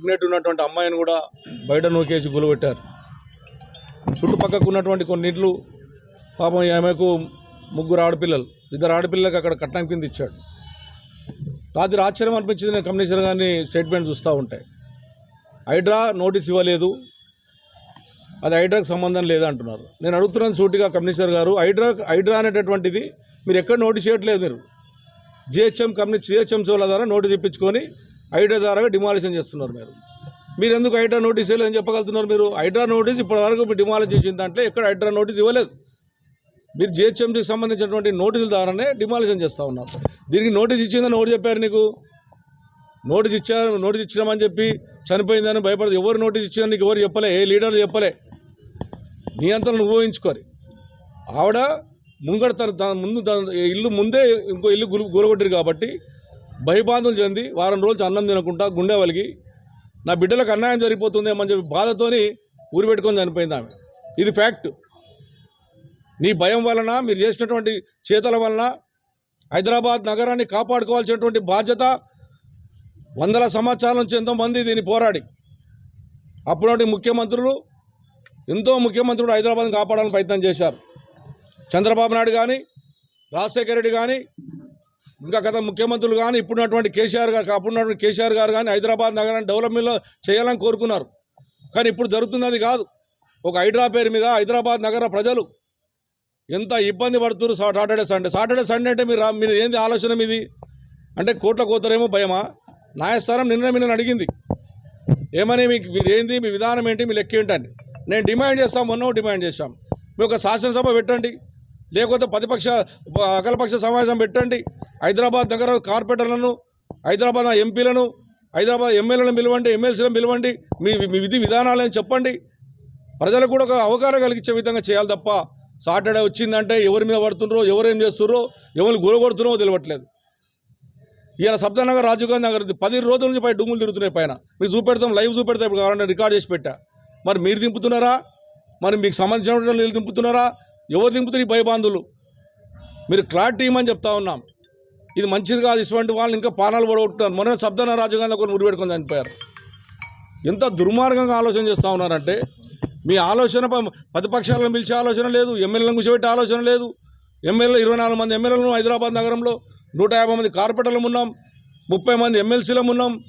Pregnant ఉన్నటువంటి అమ్మాయిని కూడా బయట నూకేసి గులగొట్టారు. చుట్టుపక్కకు ఉన్నటువంటి కొన్నింట్లు పాపం ఆమెకు ముగ్గురు ఆడపిల్లలు. ఇద్దరు ఆడపిల్లలకు అక్కడ కట్నం కింద ఇచ్చాడు. రాత్రి ఆశ్చర్యం అనిపించింది. నేను కమిషనర్ గారిని స్టేట్మెంట్ చూస్తూ ఉంటాయి హైడ్రా నోటీస్ ఇవ్వలేదు. అది హైడ్రాకి సంబంధం లేదంటున్నారు. నేను అడుగుతున్నాను సూటిగా కమిషనర్ గారు హైడ్రా హైడ్రా అనేటటువంటిది మీరు ఎక్కడ నోటీస్ చేయట్లేదు మీరు. జిహెచ్ఎం కంపెనీ జిహెచ్ఎంసీల ద్వారా నోటీస్ ఇప్పించుకొని ఐడా ద్వారా డిమాలిషన్ చేస్తున్నారు మీరు. మీరు ఎందుకు హైడ్రా నోటీస్ ఇవ్వలేదని చెప్పగలుగుతున్నారు మీరు? హైడ్రా నోటీస్ ఇప్పటివరకు మీరు డిమాలిష్ చేసిన దాంట్లో ఎక్కడ హైడ్రా నోటీస్ ఇవ్వలేదు. మీరు జిహెచ్ఎంసీకి సంబంధించినటువంటి నోటీసుల ద్వారానే డిమాలిషన్ చేస్తూ ఉన్నారు. దీనికి నోటీస్ ఇచ్చిందని ఎవరు చెప్పారు నీకు? నోటీస్ ఇచ్చారు నోటీస్ ఇచ్చినామని చెప్పి చనిపోయిందని భయపడదు. ఎవరు నోటీస్ ఇచ్చిందని నీకు ఎవరు చెప్పలే? ఏ లీడర్ చెప్పలే? నీ అంతా నువ్వు ఊహించుకోరు. ఆవిడ ముంగడ తన తన ముందు తన ఇల్లు ముందే ఇంకో ఇల్లు గురు గురగొట్టారు కాబట్టి భయబాంధులు చెంది వారం రోజులు అన్నం తినకుండా గుండె వలిగి నా బిడ్డలకు అన్యాయం జరిగిపోతుందేమో అని చెప్పి బాధతోని ఊరి పెట్టుకొని చనిపోయింది ఆమె. ఇది ఫ్యాక్ట్. నీ భయం వలన మీరు చేసినటువంటి చేతల వలన హైదరాబాద్ నగరాన్ని కాపాడుకోవాల్సినటువంటి బాధ్యత వందల సంవత్సరాల నుంచి ఎంతోమంది దీన్ని పోరాడి. అప్పుడు ముఖ్యమంత్రులు ఎంతో ముఖ్యమంత్రులు హైదరాబాద్ని కాపాడాలని ప్రయత్నం చేశారు. చంద్రబాబు నాయుడు కానీ రాజశేఖర రెడ్డి కానీ ఇంకా గత ముఖ్యమంత్రులు కానీ ఇప్పుడున్నటువంటి కేసీఆర్ గారు అప్పుడున్నటువంటి కేసీఆర్ గారు కానీ హైదరాబాద్ నగరాన్ని డెవలప్మెంట్లో చేయాలని కోరుకున్నారు. కానీ ఇప్పుడు జరుగుతుంది అది కాదు. ఒక హైడ్రా పేరు మీద హైదరాబాద్ నగర ప్రజలు ఎంత ఇబ్బంది పడుతున్నారు సాటర్డే సండే. సాటర్డే సండే అంటే మీరు రా- మీరు ఏంది ఆలోచన మీది? అంటే కోట్ల కోతరేమో భయమా? న్యాయస్థానం నిన్న నిన్న అడిగింది. ఏమని మీకు మీరు ఏంది? మీ విధానం ఏంటి? మీ లెక్క ఏంటని. నేను డిమాండ్ చేస్తాం మొన్న డిమాండ్ చేశాం. మీ ఒక శాసనసభ పెట్టండి. లేకపోతే ప్రతిపక్ష అఖిలపక్ష సమావేశం పెట్టండి. హైదరాబాద్ నగర కార్పొరేటర్లను హైదరాబాద్ ఎంపీలను హైదరాబాద్ ఎమ్మెల్యేలను పిలవండి ఎమ్మెల్సీలను పిలవండి మీ మీ విధి విధానాలని చెప్పండి. ప్రజలకు కూడా ఒక అవగాహన కలిగించే విధంగా చేయాలి తప్ప సాటర్డే వచ్చిందంటే ఎవరి మీద పడుతుండ్రో ఎవరేం చేస్తున్నారో ఎవరిని గురగొడుతున్నారో తెలియట్లేదు ఇలా సబ్దానగర్ రాజీవ్ గాంధీ నగర్ పది రోజుల నుంచి పై డుంగులు తిరుగుతున్నాయి పైన. మీరు చూపెడతాం లైవ్ చూపెడతాం ఇప్పుడు కావాలంటే రికార్డ్ చేసి పెట్టా. మరి మీరు దింపుతున్నారా? మరి మీకు సంబంధించిన వాళ్ళు దింపుతున్నారా ఎవరు దింపుతున్నారు ఈ భయబాంధులు? మీరు క్లారిటీ ఇవ్వమని చెప్తా ఉన్నాం. ఇది మంచిది కాదు ఇటువంటి వాళ్ళని ఇంకా పానాలు పడగొట్టున్నారు మొన్న సబ్దన రాజీవ్ గాంధీ కొన్ని పెట్టుకొని చనిపోయారు. ఎంత దుర్మార్గంగా ఆలోచన చేస్తూ ఉన్నారంటే మీ ఆలోచన ప- ప్రతిపక్షాలను పిలిచే ఆలోచన లేదు ఎమ్మెల్యేలను కూర్చోబెట్టే ఆలోచన లేదు. ఎమ్మెల్యేలు ఇరవై నాలుగు మంది ఎమ్మెల్యేలను హైదరాబాద్ నగరంలో నూట యాభై మంది కార్పొరేటర్లు ఉన్నాం ముప్పై మంది ఎమ్మెల్సీలం ఉన్నాం.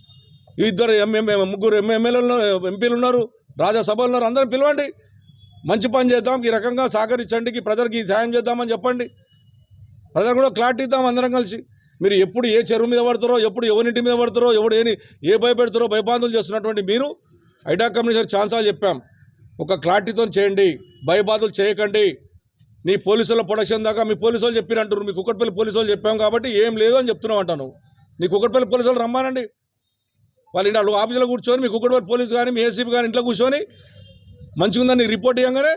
ఇద్దరు ఎంఎం ముగ్గురు ఎమ్మెల్యేలు ఎంపీలు ఉన్నారు రాజ్యసభలు ఉన్నారు. అందరం పిలవండి. మంచి పని చేద్దాం ఈ రకంగా సహకరించండి ప్రజలకి సాయం చేద్దామని చెప్పండి. ప్రజలు కూడా క్లారిటీ ఇద్దాం అందరం కలిసి. మీరు ఎప్పుడు ఏ చెరువు మీద పడతారో ఎప్పుడు ఎవరింటి మీద పడతారో ఎవడు ఏని ఏ భయపెడతారో భయబాధలు చేస్తున్నటువంటి మీరు ఐడా కమిషనర్ ఛాన్సాలు చెప్పాం. ఒక క్లారిటీతో చేయండి భయబాధలు చేయకండి. నీ పోలీసుల ప్రొడక్షన్ దాకా మీ పోలీసు వాళ్ళు చెప్పినంటారు మీ కుక్కటిపల్లి పోలీసు వాళ్ళు చెప్పాం కాబట్టి ఏం లేదు అని చెప్తున్నావు అంటాను నీ కుక్కటిపల్లి పోలీసు వాళ్ళు రమ్మానండి. వాళ్ళు ఇంట్లో ఆఫీసులో కూర్చొని మీ కుక్కటిపల్లి పోలీసు కానీ మీ ఏసీపీ కానీ ఇంట్లో కూర్చొని మంచిగా ఉందని రిపోర్ట్ ఇవ్వగానే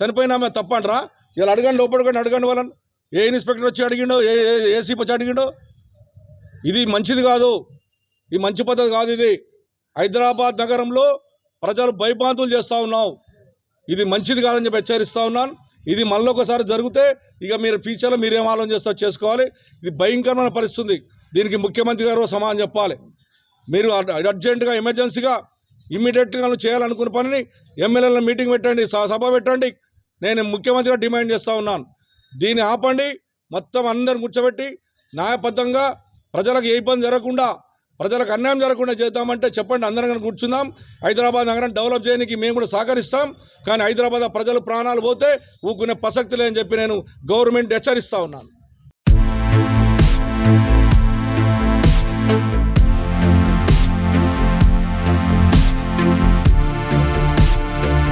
చనిపోయినా ఆమె తప్పంటారా. ఇలా అడగండి లోపలికి అడగండి వాళ్ళని. ఏ ఇన్స్పెక్టర్ వచ్చి అడిగిండో? ఏ ఏ- ఏసీపీ వచ్చి అడిగిండో? ఇది మంచిది కాదు. ఇది మంచి పద్ధతి కాదు ఇది. హైదరాబాద్ నగరంలో ప్రజలు భయభ్రాంతులు చేస్తూ ఉన్నావు ఇది మంచిది కాదని చెప్పి హెచ్చరిస్తూ ఉన్నాను ఇది మళ్ళీ ఒకసారి జరిగితే ఇక మీరు ఫ్యూచర్లో మీరేం ఆలోచన చేస్తారో చేసుకోవాలి. ఇది భయంకరమైన పరిస్థితి దీనికి ముఖ్యమంత్రి గారు సమాధానం చెప్పాలి. మీరు అర్జెంటుగా ఎమర్జెన్సీగా ఇమ్మీడియట్గా చేయాలనుకున్న పనిని ఎమ్మెల్యేల మీటింగ్ పెట్టండి స- సభ పెట్టండి. నేను ముఖ్యమంత్రిగా డిమాండ్ చేస్తూ ఉన్నాను. దీన్ని ఆపండి. మొత్తం అందరు కూర్చోబెట్టి న్యాయబద్ధంగా ప్రజలకు ఏ ఇబ్బంది జరగకుండా ప్రజలకు అన్యాయం జరగకుండా చేద్దామంటే చెప్పండి. అందరం కనుక కూర్చుందాం. హైదరాబాద్ నగరం డెవలప్ చేయడానికి మేము కూడా సహకరిస్తాం. కానీ హైదరాబాద్ ప్రజలు ప్రాణాలు పోతే ఊకునే ప్రసక్తి లేదని చెప్పి నేను గవర్నమెంట్ హెచ్చరిస్తా ఉన్నాను.